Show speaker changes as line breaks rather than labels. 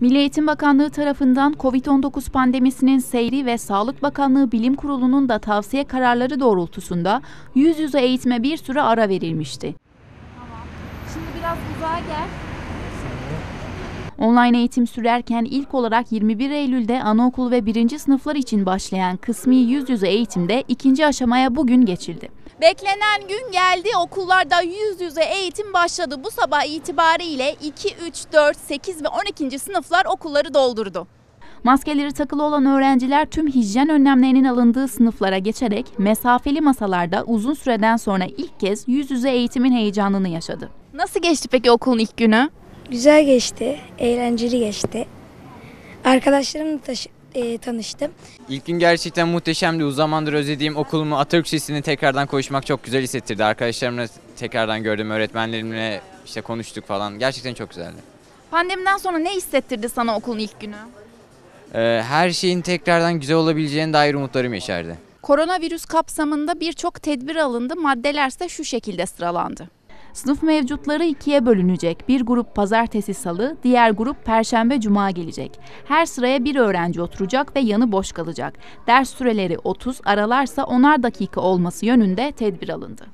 Milli Eğitim Bakanlığı tarafından COVID-19 pandemisinin seyri ve Sağlık Bakanlığı Bilim Kurulu'nun da tavsiye kararları doğrultusunda yüz yüze eğitime bir süre ara verilmişti.
Şimdi biraz uzağa gel.
Online eğitim sürerken ilk olarak 21 Eylül'de anaokul ve birinci sınıflar için başlayan kısmi yüz yüze eğitimde ikinci aşamaya bugün geçildi.
Beklenen gün geldi. Okullarda yüz yüze eğitim başladı. Bu sabah itibariyle 2, 3, 4, 8 ve 12. sınıflar okulları doldurdu.
Maskeleri takılı olan öğrenciler tüm hijyen önlemlerinin alındığı sınıflara geçerek mesafeli masalarda uzun süreden sonra ilk kez yüz yüze eğitimin heyecanını yaşadı.
Nasıl geçti peki okulun ilk günü?
Güzel geçti, eğlenceli geçti. Arkadaşlarımla taşı- e, tanıştım.
İlk gün gerçekten muhteşemdi. Uzun zamandır özlediğim okulumu Atatürk Lisesi'ne tekrardan koşmak çok güzel hissettirdi. Arkadaşlarımla tekrardan gördüm, öğretmenlerimle işte konuştuk falan. Gerçekten çok güzeldi.
Pandemiden sonra ne hissettirdi sana okulun ilk günü?
Ee, her şeyin tekrardan güzel olabileceğine dair umutlarım yeşerdi.
Koronavirüs kapsamında birçok tedbir alındı. Maddelerse şu şekilde sıralandı.
Sınıf mevcutları ikiye bölünecek. Bir grup pazartesi salı, diğer grup perşembe cuma gelecek. Her sıraya bir öğrenci oturacak ve yanı boş kalacak. Ders süreleri 30, aralarsa 10'ar dakika olması yönünde tedbir alındı.